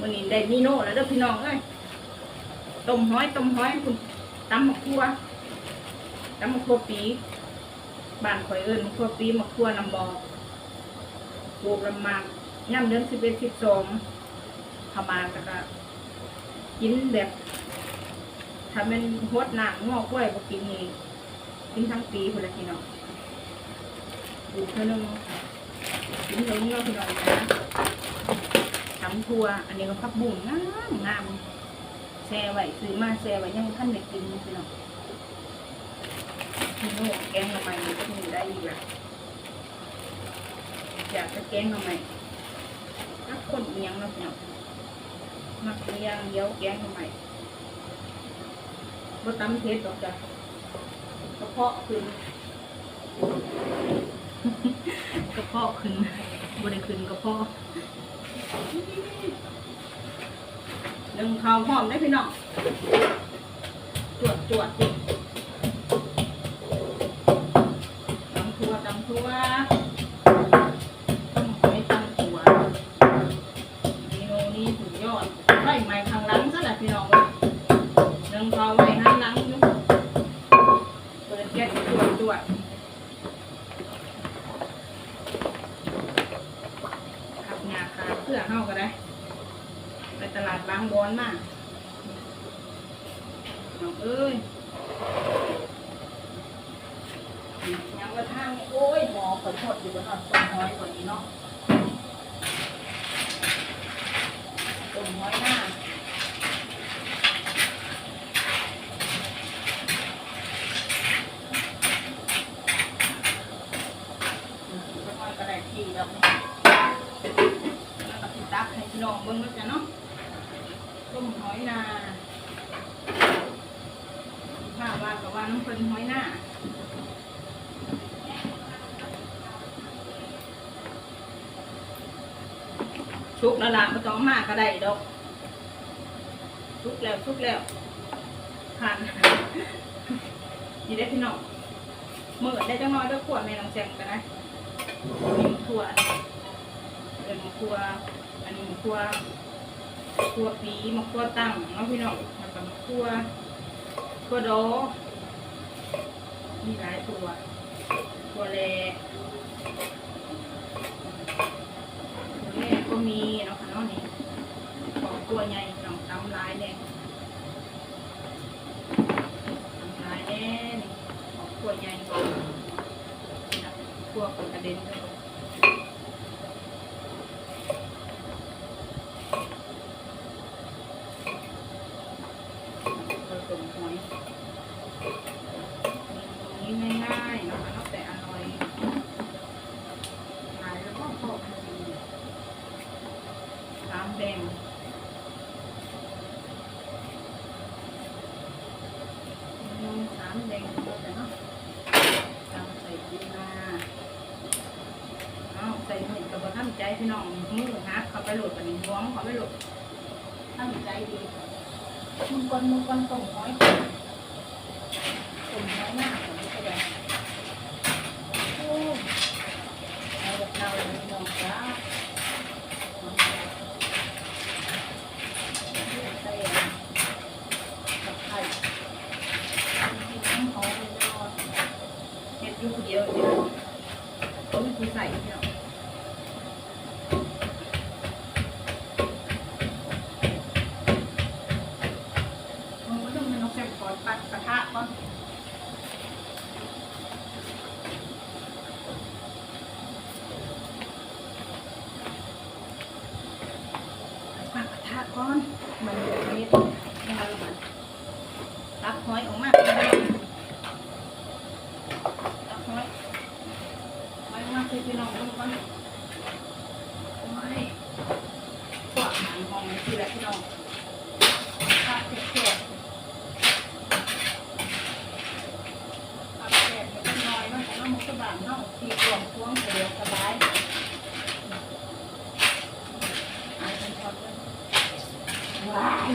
วันนี้ได้มีโน่แล้วเด้อพี่น้องเอ้ยต้มห้อยต้มห้อยคุณตำมะขัวตำมะขัวปีบ้านข่อยเอิญมะขัวปีมะขัวน้ำบอกปลูกลำมากย่ำเดือนสิบเอ็ดสิบสองข้ามาก็ก็กินแบบถ้าเป็นหดหนังงอกกล้วยก็กินนี่กินทั้งปีคนละพี่น้องปลูกเท่านึงกินเลยนี่ก็พี่น้องนะ ตำทัว อันนี้ก็พักบุ้งงามงามแช่ไว้ซื้อมาแช่ไว้ยังท่านได้กินพี่น้องพี่โน่แกงทำไมมันก็มีได้อีกอะอยากจะแกงทำไมถ้าคนเอียงเนาะพี่น้องมักเอียงเดียวแกงทำไมบ่ตำเผ็ดหรอกจ้ะกระเพาะขึ้นกระเพาะขึ้นบ่ได้ขึ้นกระเพาะ หนึ่งข้าวหอมได้พี่น้อง จวดจวดดิ ยังว่งโอ้ยหมอขอโทษอยู่บนหอดต้นน้อยกว่านี้เนาะต้นน้อยหน้าต้นน้อยก็ได้ที่แล้วนี่แล้วก็ติดตักให้พี่น้องเบิ่งแล้วกันเนาะต้มหอยนาผ้าว่ากับว่าน้ำเพิ่นหอยนา ชุกแล้วล่ะไม่ต้องมากก็ได้ดอกชุกแล้วชุกแล้วผ่านนี่ได้พี่น้องเมื่อได้จังน้อยด้วยขวดแม่น้องแจงกันนะมีมะขวดเป็นมะครัวอันนี้มะครัวมะครัวปีมะครัวตั้งเนาะพี่น้องแล้วก็มะครัวครัวโดอมีหลายตัวครัวแลครัวแล ก็มีเนาะค่ะเนาะนี่ของตัวใหญ่น้องตำลายแนี่ยตำลายแน่ของตัวใหญ่กลัวกระเด็นเลย ผสมหอยนี่ง่ายๆนะคะแต่อร่อยขายแล้วก็พอดีสามแดงอืมสามแดงก็แต่เนาะตามใส่ดีมาเอาใส่หนึ่งกับท่านใจพี่น้องมือฮักเขาไปโหลดกันนี้ร้องขอไปโหลดถ้าหนใจดีมึงก่อนมึงก่อนส่งน้อยส่งน้อยมากผมไม่เข้าใจโอ้เอาแบบเราเลยน้องจ้าใส่กับไข่กินน้ำหอมเลยนอนเห็ดอยู่คนเดียวเดียวก็ไม่คุยใส่เดียว มันก็ต้องเป็นนกแสกก่อนปัดกระทะก่อนปัดกระทะก่อน มันเดือดนิดยังไงมันตักหอยออกมาตักหอยหอยออกมาคือพี่ น้องลงก่อนหอยขวางหางมองทีละพี่น้องตักเผ็ดๆ เอาแดดให้มันน้อยเนาะแต่ว่ามันก็บางเนาะทีรวมพวงสะดวกสบายเอาเป็นพอดเลยว้าย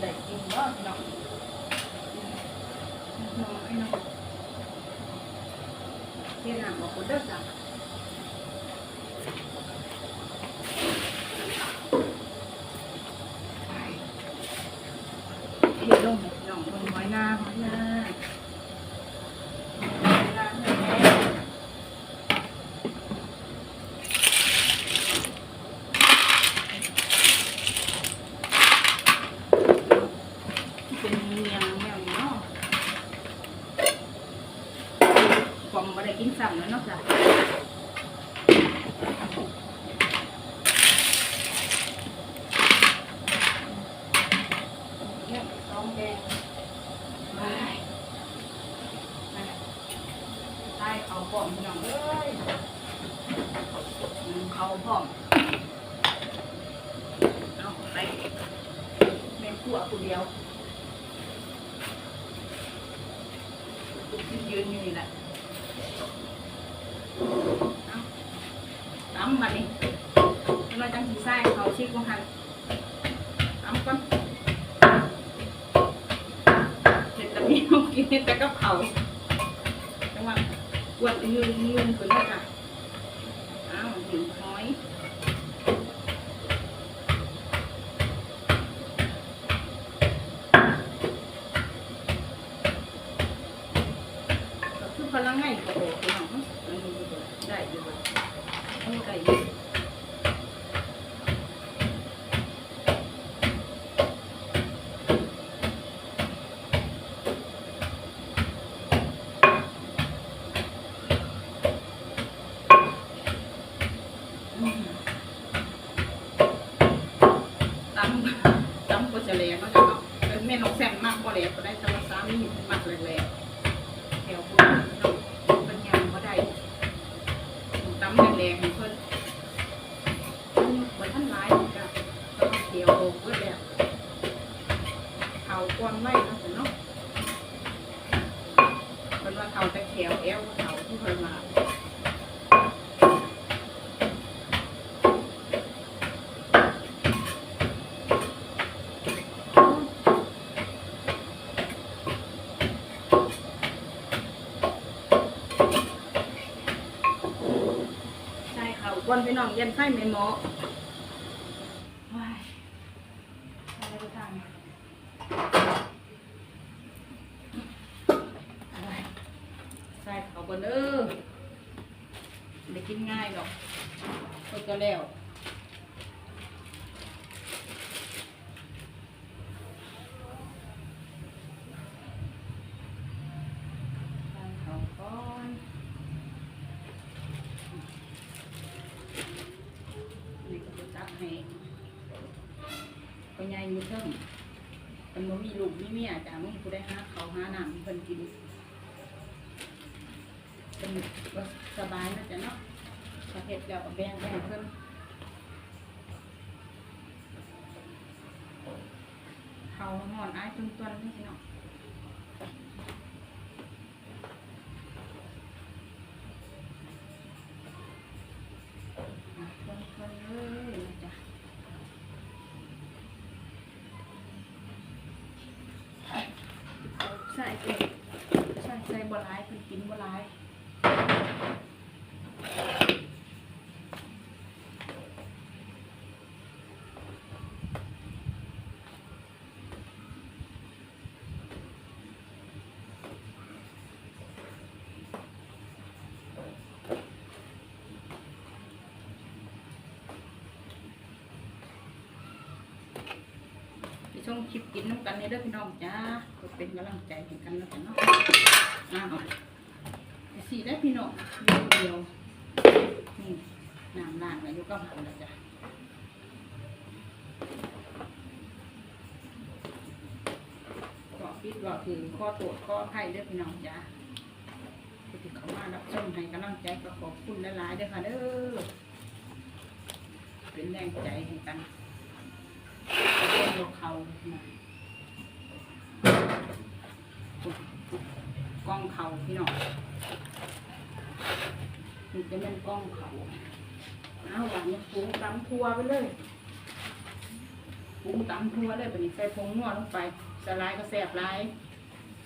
ได้กินบ่ พี่น้องน้องไอ้น้องเทียนหนังบอกคนเด้อจ้ะเทียนลงพี่น้องบนไม้หน้าไม้หน้าไม้หน้าให้แม่เป็นเมียงแมวเนาะผ มไม่ได้กินซ้ำแล้วเนาะจ้ะเนี่ยซองแดงไปใต้เขาพร้อมพี่น้องเอ้ยอืมเขาพร้อมเอาไปแม่ขัวผู้เดียวยืนอยู่นี่แหละ ตำมาดิเราจังสีไส้เขาชิกว่าหันตำก่อนเห็ดแต่มีน้องกินแต่กับเขาจังหวะกวดยืนยืนขึ้นแล้วจ้ะอ้าวหิวห้อยก็คือพลังงานโอ้โหพี่น้องอันนี้ดีกว่าได้ดีกว่าอันนี้ได้อยู่อืมตำตำก็จะแหลกเนาะจ้ะเนาะเป็นแม่น้องแซมมากกว่าแหลกก็ได้แต่ว่าสามีมากแหลกๆแถวพวกนี้เนาะเป็นยางก็ได้ตำแหลกๆให้เพิ่นเหมือนท่านร้ายเหมือนกันแล้วก็เขียวโอกไว้แบบ เขากวนไว้เนาะเนาะเป็นว่าเขาต่เขียวแอวเขาที่เคยมาใช่ค่ะวันพี่น้องเย็นไส้ไม่หมาะว้ายอะไรก็ทำอะไรใส่เขาบนเออไม่กินง่ายหรอกก็จะแล้วใส่เขาก่อน นี่ก็จะจับให้ก็ยายอยู่เทิงมันบ่ มีลูกมีเมียจ้ะมึงกูได้หาเขาวหาหน้ำให้เพิ่นกินเป็นสบายนะจ๊ะเนาะประเทศแล้วก็แบ่งแบ่งเพิ่นเขาหอนอ้ายจุนตวนนี่สิเนาะ ใส่ใส่ใส่บัวลายเป็นกินบัวลาย ช่องคลิปกินน้ำกันในเด้อพี่น้องจ้าก็เป็นกำลังใจให้กันแล้วกันเนาะอ้าวสี่ได้พี่น้องเดียวเดียวนี่น้ำล้างแล้อยู่ก็หันแล้วจ้ะก็ปิดก็คือข้อโทษข้อไข่เด้อพี่น้องจ้าผู้ที่เขามารับชมให้กำลังใจก็ขอบคุณหลายๆด้อค่ะเด้อเป็นแรงใจให้กัน เล่นลูกเขาน่ะกล้องเขาพี่น้องนี่จะเป็นกล้องเขาเอาหวานฟูตำทัวไปเลยปรุงตำทัวเลยบัดนี้ใส่ผงนัวลงไปสลายก็แซ่บหลาย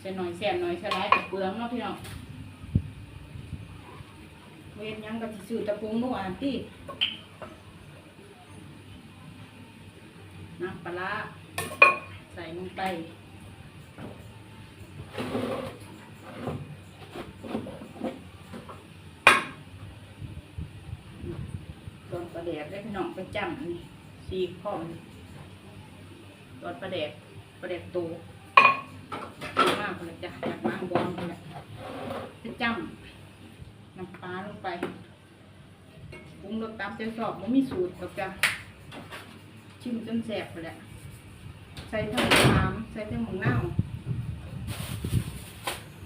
ใส่หน่อยแซ่บหน่อยสลายกับเปลืองเนาะพี่น้องเว้นยังก็สิซื้อแตะผงนวอันที่น้ำป ลาร้าใส่ลงไปตอนประแดกได้พี่น้องไปจำนี่ซีข้อมตอนประแดกประแดกโตมากเลยจ้ะจากมางบอลเลยจะจำน้ำปลาลงไปปรุงรสตามใจชอบมันมีสูตรหรอกจ้ะ ชิมจนแสบไปแหละใส่ทั้งมะขามใส่ทั้งหมูเน่าว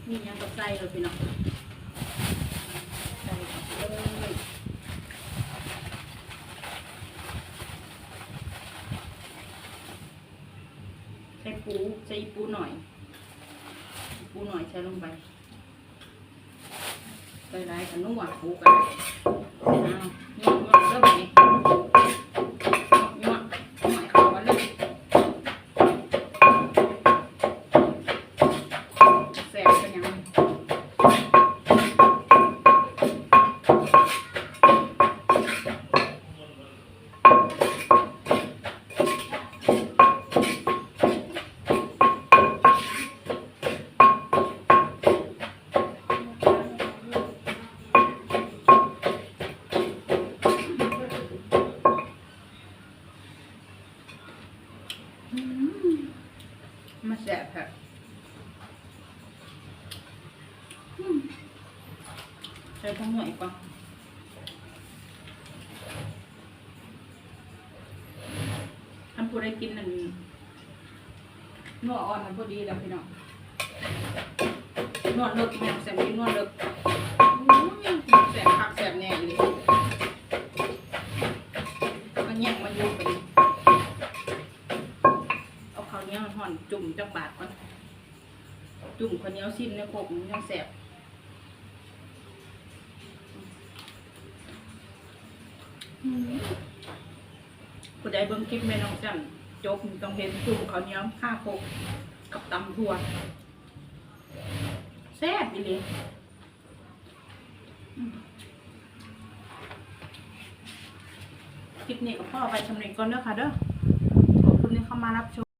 นี่ยังก็ใส่เลยพี่น้องใส่เลยใส่ปูใส่ปูหน่อย ปูหน่อยใส่ลงไปใส่ไรกันนุ่มปูกัน ผู้ได้กินนั่นนวดอ่อนมันพอดีแล้วพี่น้องนวดเลิกแม่แสบนี้นวดเลิกอุ้ยแสบคักแสบแน่เลยมันแย่งมาอยู่ไปดิเอาข้าวเหนียวห่อนจุ่มจักบาทก่อนจุ่มข้าวเหนียวสิ้นในโคกมันยังแสบอืม ผู้ใดเบิ้งคลิปแม่น้องจันจบต้องเห็นจุ่มข้าวเนียวข้าโคกกับตำถั่วแซ่บอีเลยคลิปนี้กับพ่อไปชำเร็จก่อนเด้อค่ะเด้อขอบคุณที่เข้ามารับชม